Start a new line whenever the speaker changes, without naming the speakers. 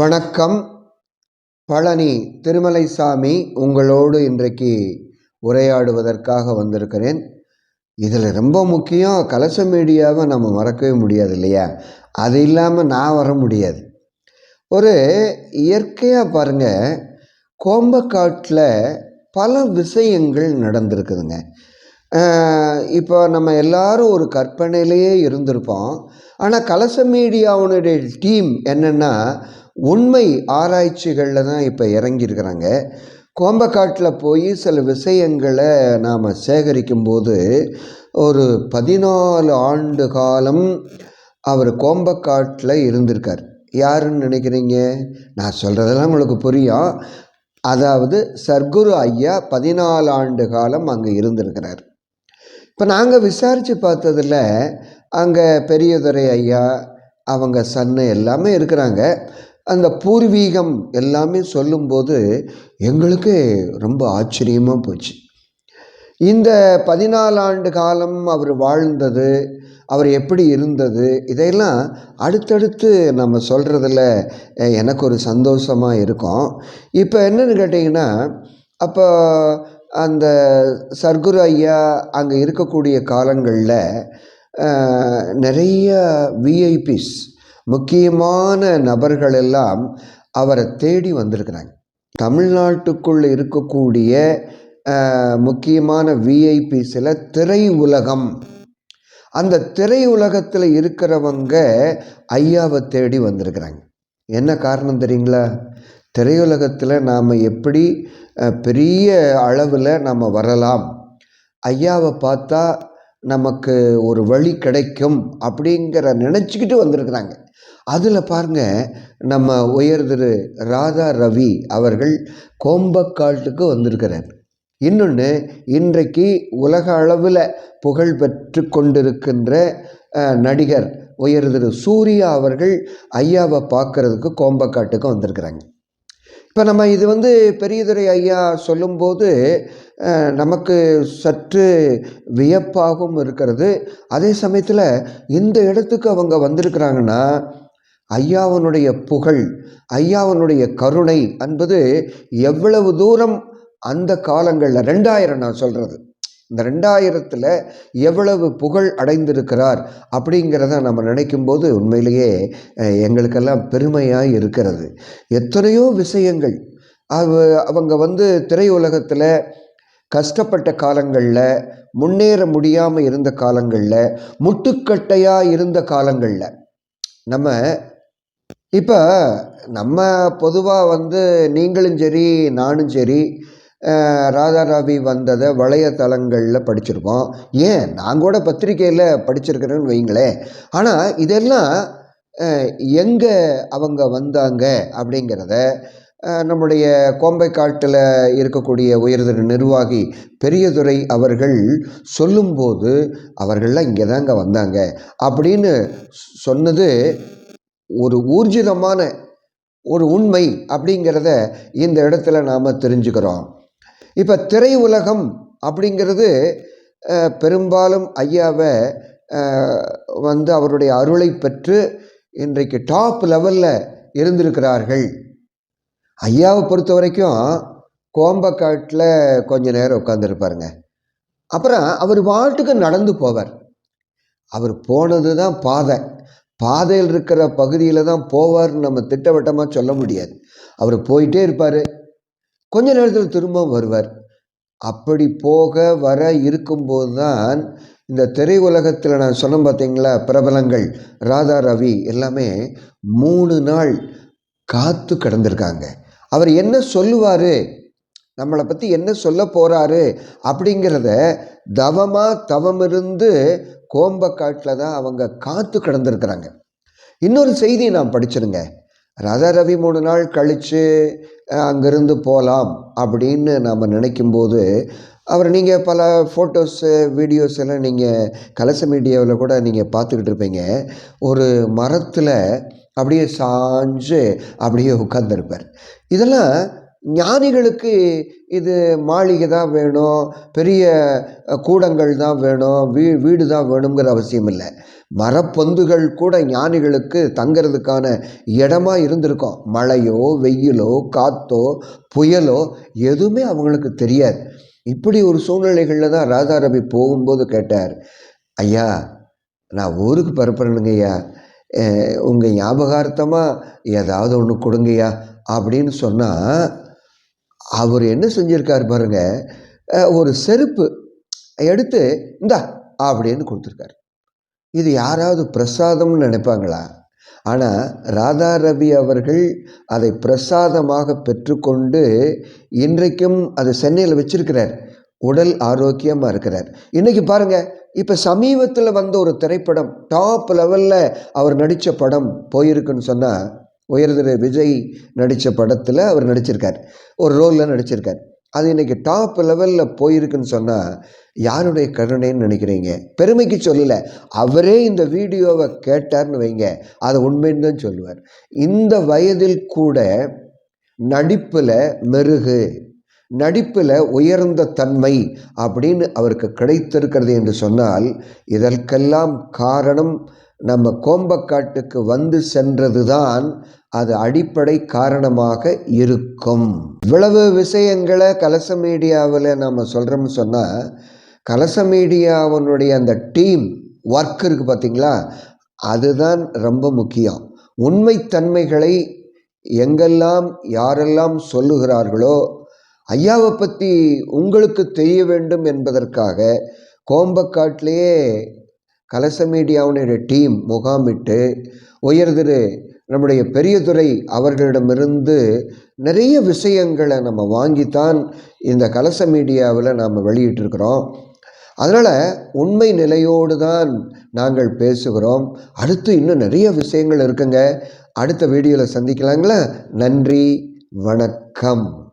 வணக்கம். பழனி திருமலை சாமி உங்களோடு இன்றைக்கு உரையாடுவதற்காக வந்திருக்கிறேன். இதில் ரொம்ப முக்கியம் கலச மீடியாவை நம்ம மறக்கவே முடியாது இல்லையா? அது இல்லாமல் நான் வர முடியாது. ஒரு இயற்கையாக பாருங்கள் கோம்பக்காட்டில் பல விஷயங்கள் நடந்திருக்குதுங்க. இப்போ நம்ம எல்லாரும் ஒரு கற்பனையிலேயே இருந்திருப்போம். ஆனால் கலச மீடியாவுடைய டீம் என்னென்னா உண்மை ஆராய்ச்சிகளில் தான் இப்போ இறங்கியிருக்கிறாங்க. கோம்பக்காட்டில் போய் சில விஷயங்களை நாம் சேகரிக்கும்போது ஒரு பதினாலு ஆண்டு காலம் அவர் கோம்பக்காட்டில் இருந்திருக்கார். யாருன்னு நினைக்கிறீங்க? நான் சொல்கிறதெல்லாம் உங்களுக்கு புரியும். அதாவது சர்க்குரு ஐயா பதினாலு ஆண்டு காலம் அங்கே இருந்திருக்கிறார். இப்போ நாங்கள் விசாரித்து பார்த்ததில் அங்கே பெரியதுரை ஐயா அவங்க சன்னு எல்லாமே இருக்கிறாங்க. அந்த பூர்வீகம் எல்லாமே சொல்லும்போது எங்களுக்கு ரொம்ப ஆச்சரியமாக போச்சு. இந்த பதினாலு ஆண்டு காலம் அவர் வாழ்ந்தது அவர் எப்படி இருந்தது இதையெல்லாம் அடுத்தடுத்து நம்ம சொல்கிறதுல எனக்கு ஒரு சந்தோஷமாக இருக்கும். இப்போ என்னன்னு கேட்டிங்கன்னா அப்போ அந்த சர்க்குரு ஐயா அங்கே இருக்கக்கூடிய காலங்களில் நிறைய விஐபிஸ் முக்கியமான நபர்கள் எல்லாம் அவரை தேடி வந்திருக்கிறாங்க. தமிழ்நாட்டுக்குள்ளே இருக்கக்கூடிய முக்கியமான முக்கியமான விஐபிஸில் திரை உலகம் அந்த திரை உலகத்தில் இருக்கிறவங்க ஐயாவை தேடி வந்திருக்கிறாங்க. என்ன காரணம் தெரியுங்களா? திரையுலகத்தில் நாம் எப்படி பெரிய அளவில் நம்ம வரலாம்? ஐயாவை பார்த்தா நமக்கு ஒரு வழி கிடைக்கும் அப்படிங்கிற நினச்சிக்கிட்டு வந்திருக்கிறாங்க. அதில் பாருங்க நம்ம உயர் திரு ராதா ரவி அவர்கள் கோம்பக்காட்டுக்கு வந்திருக்கிறார். இன்னொன்று இன்றைக்கு உலக அளவில் புகழ் பெற்று கொண்டிருக்கின்ற நடிகர் உயர் திரு சூர்யா அவர்கள் ஐயாவை பார்க்கறதுக்கு கோம்பக்காட்டுக்கு வந்திருக்கிறாங்க. இப்போ நம்ம இது வந்து பெரியதுரை ஐயா சொல்லும்போது நமக்கு சற்று வியப்பாகவும் இருக்கிறது. அதே சமயத்தில் இந்த இடத்துக்கு அவங்க வந்திருக்கிறாங்கன்னா ஐயாவனுடைய புகழ் ஐயாவனுடைய கருணை என்பது எவ்வளவு தூரம் அந்த காலங்களில் ரெண்டாயிரம் நான் சொல்கிறது இந்த ரெண்டாயிரத்தில் எவ்வளவு புகழ் அடைந்திருக்கிறார் அப்படிங்கிறத நம்ம நினைக்கும்போது உண்மையிலேயே எங்களுக்கெல்லாம் பெருமையாக இருக்கிறது. எத்தனையோ விஷயங்கள் அவ அவங்க வந்து திரையுலகத்தில் கஷ்டப்பட்ட காலங்களில் முன்னேற முடியாமல் இருந்த காலங்களில் முட்டுக்கட்டையாக இருந்த காலங்களில் நம்ம இப்போ நம்ம பொதுவாக வந்து நீங்களும் சரி நானும் சரி ராதாராவி வந்ததை வலையதளங்களில் படிச்சிருக்கோம். ஏன்? நான் கூட பத்திரிக்கையில் படிச்சிருக்கிறேன்னு வைங்களேன். ஆனால் இதெல்லாம் எங்கே அவங்க வந்தாங்க அப்படிங்கிறத நம்முடைய நம்முடைய கோம்பைக்காட்டில் இருக்கக்கூடிய உயர்திரு நிர்வாகி பெரியதுரை அவர்கள் சொல்லும்போது அவர்கள்லாம் இங்கே தாங்க வந்தாங்க. அப்படின்னு சொன்னது ஒரு ஊர்ஜிதமான ஒரு உண்மை அப்படிங்கிறத இந்த இடத்துல நாம் தெரிஞ்சுக்கிறோம். இப்போ திரை உலகம் அப்படிங்கிறது பெரும்பாலும் ஐயாவை வந்து அவருடைய அருளை பெற்று இன்றைக்கு டாப் லெவலில் இருந்திருக்கிறார்கள். ஐயாவை பொறுத்த வரைக்கும் கோம்பக்காட்டில் கொஞ்ச நேரம் உட்காந்துருப்பாருங்க அப்புறம் அவர் வாட்டுக்கு நடந்து போவார். அவர் போனது தான் பாதை. பாதையில் இருக்கிற பகுதியில் தான் போவார்னு நம்ம திட்டவட்டமாக சொல்ல முடியாது. அவர் போயிட்டே இருப்பார். கொஞ்ச நேரத்தில் திரும்பவும் வருவார். அப்படி போக வர இருக்கும்போது தான் இந்த திரை உலகத்தில் நான் சொன்னேன் பார்த்தீங்களா பிரபலங்கள் ராதா ரவி எல்லாமே மூணு நாள் காத்து கிடந்திருக்காங்க. அவர் என்ன சொல்லுவார்? நம்மளை பற்றி என்ன சொல்ல போகிறாரு அப்படிங்கிறத தவமாக தவமிருந்து கோம்பக்காட்டில் தான் அவங்க காத்து கிடந்திருக்கிறாங்க. இன்னொரு செய்தி நான் படிச்சிருங்க. ராதா ரவி மூணு நாள் கழித்து அங்கேருந்து போகலாம் அப்படின்னு நாம் நினைக்கும்போது அவர் நீங்கள் பல ஃபோட்டோஸு வீடியோஸ் எல்லாம் நீங்கள் கலச மீடியாவில் கூட நீங்கள் பார்த்துக்கிட்டு இருப்பீங்க. ஒரு மரத்தில் அப்படியே சாஞ்சு அப்படியே உட்காந்துருப்பார் இதெல்லாம் ஞானிகளுக்கு இது மாளிகை தான் வேணும் பெரிய கூடங்கள் தான் வேணும் வீ வீடு தான் வேணுங்கிற அவசியம் இல்லை. மரப்பொந்துகள் கூட ஞானிகளுக்கு தங்கிறதுக்கான இடமா இருந்திருக்கும். மழையோ வெயிலோ காத்தோ புயலோ எதுவுமே அவங்களுக்கு தெரியாது. இப்படி ஒரு சூழ்நிலைகளில் தான் ராதா ரவி போகும்போது கேட்டார் ஐயா நான் ஊருக்கு பரப்புறேனுங்க ஐயா. உங்கள் ஞாபகார்த்தமாக ஏதாவது ஒன்று கொடுங்கய்யா. அப்படின்னு சொன்னால் அவர் என்ன செஞ்சுருக்கார் பாருங்க ஒரு செருப்பு எடுத்து இந்தா அப்படின்னு கொடுத்துருக்காரு. இது யாராவது பிரசாதம்னு நினைப்பாங்களா? ஆனால் ராதா ரவி அவர்கள் அதை பிரசாதமாக பெற்றுக்கொண்டு இன்றைக்கும் அதை சென்னையில் வச்சிருக்கிறார். உடல் ஆரோக்கியமாக இருக்கிறார். இன்றைக்கி பாருங்கள் இப்போ சமீபத்தில் வந்த ஒரு திரைப்படம் டாப் லெவலில் அவர் நடித்த படம் போயிருக்குன்னு சொன்னால் உயர்திரு விஜய் நடித்த படத்தில் அவர் நடிச்சிருக்கார். ஒரு ரோலில் நடிச்சிருக்கார். அது இன்றைக்கி டாப் லெவலில் போயிருக்குன்னு சொன்னால் யாருடைய கருணைன்னு நினைக்கிறீங்க? பெருமைக்கு சொல்லலை. அவரே இந்த வீடியோவை கேட்டார்னு வைங்க. அதை உண்மைன்னு தான் சொல்லுவார். இந்த வயதில் கூட நடிப்பில் மெருகு நடிப்பில் உயர்ந்த தன்மை அப்படின்னு அவருக்கு கிடைத்திருக்கிறது என்று சொன்னால் இதற்கெல்லாம் காரணம் நம்ம கோம்பக்காட்டுக்கு வந்து சென்றது தான் அது அடிப்படை காரணமாக இருக்கும். இவ்வளவு விஷயங்களை கலச மீடியாவில் நம்ம சொல்கிறோம்னு சொன்னால் கலச மீடியாவினுடைய அந்த டீம் ஒர்க் இருக்குது பார்த்தீங்களா? அதுதான் ரொம்ப முக்கியம். உண்மைத்தன்மைகளை எங்கெல்லாம் யாரெல்லாம் சொல்லுகிறார்களோ ஐயாவை பற்றி உங்களுக்கு தெரிய வேண்டும் என்பதற்காக கோம்பக்காட்டிலேயே கலச மீடியாவுடைய டீம் முகாமிட்டு உயர்திரு நம்முடைய பெரியதுரை அவர்களிடமிருந்து நிறைய விஷயங்களை நம்ம வாங்கித்தான் இந்த கலச மீடியாவில் நாம் வெளியிட்டிருக்கிறோம். அதனால் உண்மை நிலையோடு தான் நாங்கள் பேசுகிறோம். அடுத்து இன்னும் நிறைய விஷயங்கள் இருக்குங்க. அடுத்த வீடியோவில் சந்திக்கலாங்களா? நன்றி வணக்கம்.